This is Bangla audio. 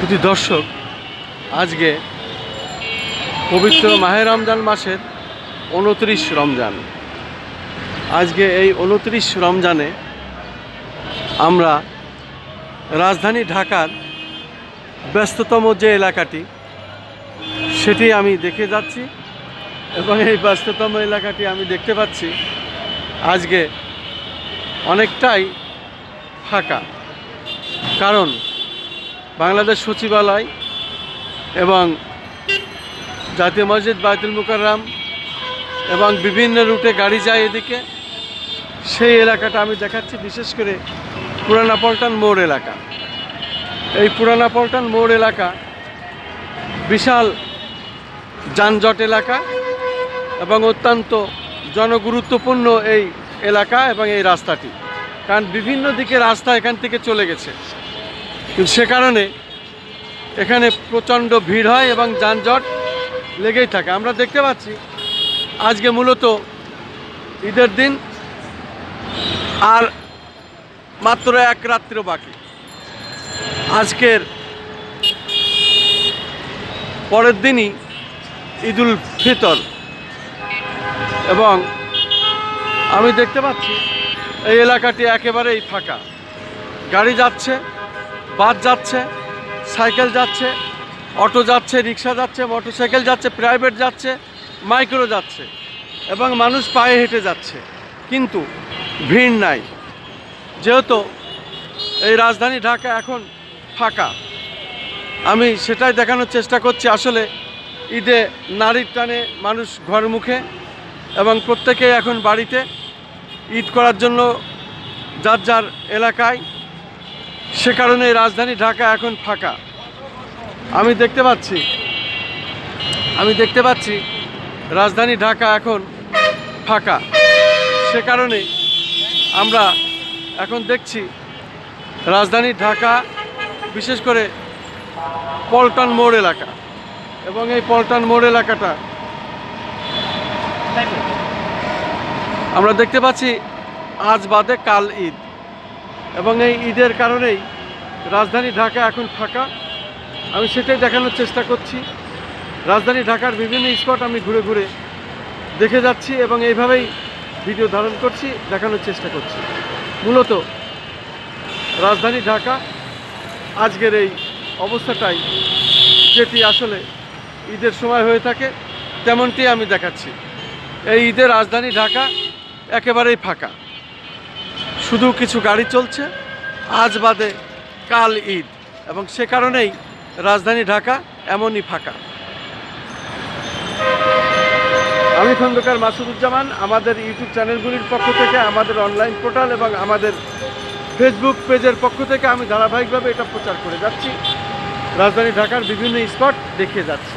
শুধু দর্শক, আজকে পবিত্র মাহে রমজান মাসের উনত্রিশ রমজান। আজকে এই উনত্রিশ রমজানে আমরা রাজধানী ঢাকার ব্যস্ততম যে এলাকাটি, সেটি আমি দেখে যাচ্ছি এবং এই ব্যস্ততম এলাকাটি আমি দেখতে পাচ্ছি আজকে অনেকটাই ফাঁকা। কারণ বাংলাদেশ সচিবালয় এবং জাতীয় মসজিদ বায়তুল মুকাররাম এবং বিভিন্ন রুটে গাড়ি যায় এদিকে। সেই এলাকাটা আমি দেখাচ্ছি, বিশেষ করে পুরানা পল্টন মোড় এলাকা। এই পুরানা পল্টন মোড় এলাকা বিশাল যানজট এলাকা এবং অত্যন্ত জনগুরুত্বপূর্ণ এই এলাকা এবং এই রাস্তাটি। কারণ বিভিন্ন দিকে রাস্তা এখান থেকে চলে গেছে। কিন্তু সে কারণে এখানে প্রচণ্ড ভিড় হয় এবং যানজট লেগেই থাকে। আমরা দেখতে পাচ্ছি, আজকে মূলত ঈদের দিন, আর মাত্র এক রাত্র বাকি। আজকের পরের দিনই ঈদুল ফিতর এবং আমি দেখতে পাচ্ছি, এই এলাকাটি একেবারেই ফাঁকা। গাড়ি যাচ্ছে বাস যাচ্ছে, সাইকেল যাচ্ছে, অটো যাচ্ছে, রিক্সা যাচ্ছে, মোটরসাইকেল যাচ্ছে, প্রাইভেট যাচ্ছে, মাইক্রো যাচ্ছে এবং মানুষ পায়ে হেঁটে যাচ্ছে। কিন্তু ভিড় নাই। যেহেতু এই রাজধানী ঢাকা এখন ফাঁকা, আমি সেটাই দেখানোর চেষ্টা করছি। আসলে ঈদে নারীর টানে মানুষ ঘর মুখে এবং প্রত্যেকেই এখন বাড়িতে ঈদ করার জন্য যার যার এলাকায় সে কারণে রাজধানী ঢাকা এখন ফাঁকা। আমি দেখতে পাচ্ছি, আমি দেখতে পাচ্ছি রাজধানী ঢাকা এখন ফাঁকা। সে কারণে আমরা এখন দেখছি রাজধানী ঢাকা, বিশেষ করে পল্টন মোড় এলাকা। এবং এই পল্টন মোড় এলাকাটা আমরা দেখতে পাচ্ছি আজ বাদে কাল ঈদ। এবং এই ঈদের কারণেই রাজধানী ঢাকা এখন ফাঁকা। আমি সেটাই দেখানোর চেষ্টা করছি। রাজধানী ঢাকার বিভিন্ন স্পট আমি ঘুরে ঘুরে দেখে যাচ্ছি এবং এইভাবেই ভিডিও ধারণ করছি, দেখানোর চেষ্টা করছি। মূলত রাজধানী ঢাকা আজকের এই অবস্থাটাই, যেটি আসলে ঈদের সময় হয়ে থাকে, তেমনটি আমি দেখাচ্ছি। এই ঈদের রাজধানী ঢাকা একেবারেই ফাঁকা। শুধু কিছু গাড়ি চলছে। আজ বাদে কাল ঈদ। এবং সে কারণেই রাজধানী ঢাকা এমনই ফাঁকা। আমি খন্দকার মাসুদুজ্জামান। আমাদের ইউটিউব চ্যানেলগুলির পক্ষ থেকে, আমাদের অনলাইন পোর্টাল এবং আমাদের ফেসবুক পেজের পক্ষ থেকে আমি ধারাবাহিকভাবে এটা প্রচার করে যাচ্ছি। রাজধানী ঢাকার বিভিন্ন স্পট দেখিয়ে যাচ্ছি।